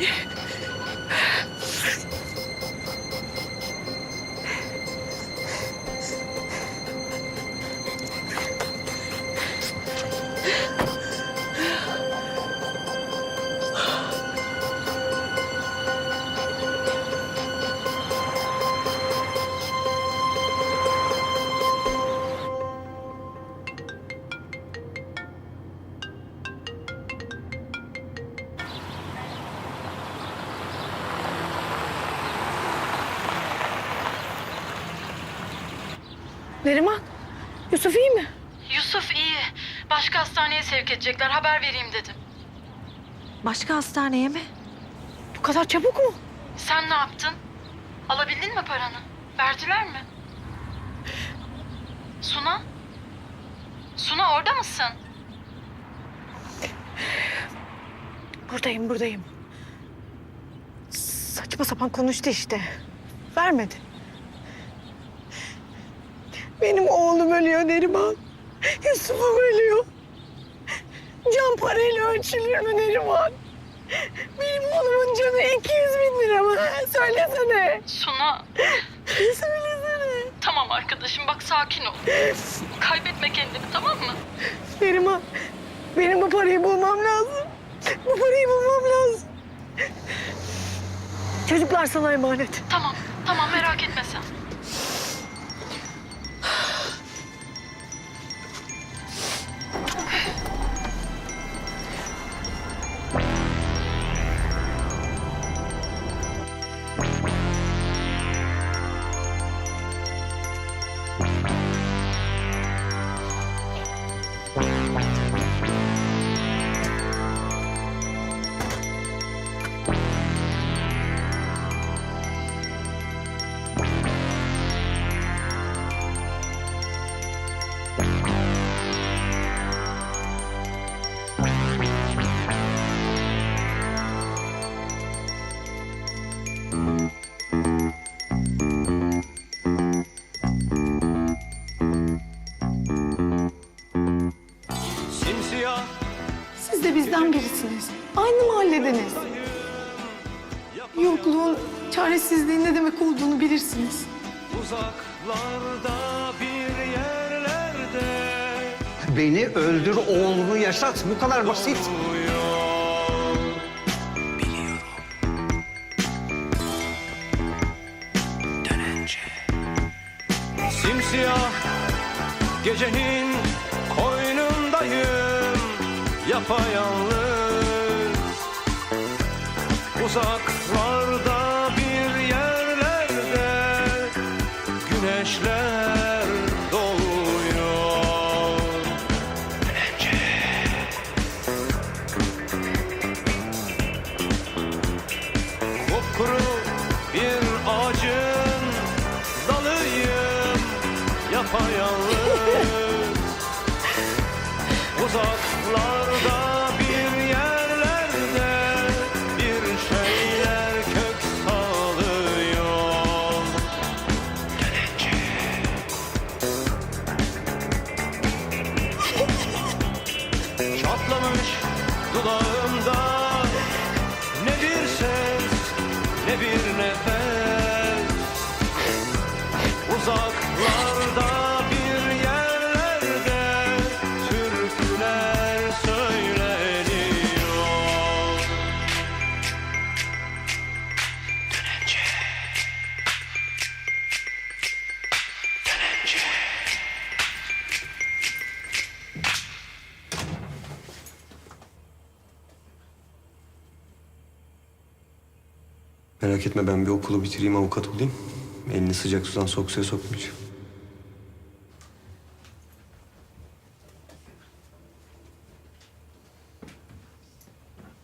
えっ? Neriman, Yusuf iyi mi? Yusuf iyi. Başka hastaneye sevk edecekler. Haber vereyim dedim. Başka hastaneye mi? Bu kadar çabuk mu? Sen ne yaptın? Alabildin mi paranı? Verdiler mi? Suna? Suna orada mısın? Buradayım, buradayım. Saçma sapan konuştu işte. Vermedi. Benim oğlum ölüyor Neriman. Yusuf'um ölüyor. Can parayla ölçülür mü Neriman? Benim oğlumun canı 200 bin lira mı? Söylesene. Suna. Söylesene. Tamam arkadaşım bak sakin ol. Kaybetme kendini tamam mı? Neriman, benim bu parayı bulmam lazım. Bu parayı bulmam lazım. Çocuklar sana emanet. Tamam. Tamam merak etme sen. de bizden birisiniz. Aynı mahalledeniz. Yokluğun, çaresizliğin ne demek olduğunu bilirsiniz. uzaklarda bir yerlerde Beni öldür, oğlunu yaşat. Bu kadar basit. Simsiyah gecenin koynundayım yapayalnız. Uzaklarda bir yerlerde güneşler doğuyor. Kupkuru bir ağacın dalıyım yapayalnız. Uzaklarda Çatlamış dudağımda ne bir ses ne bir nefes. Uzaklarda Merak etme ben bir okulu bitireyim avukat olayım. Elini sıcak sudan sok suya sokmayacağım.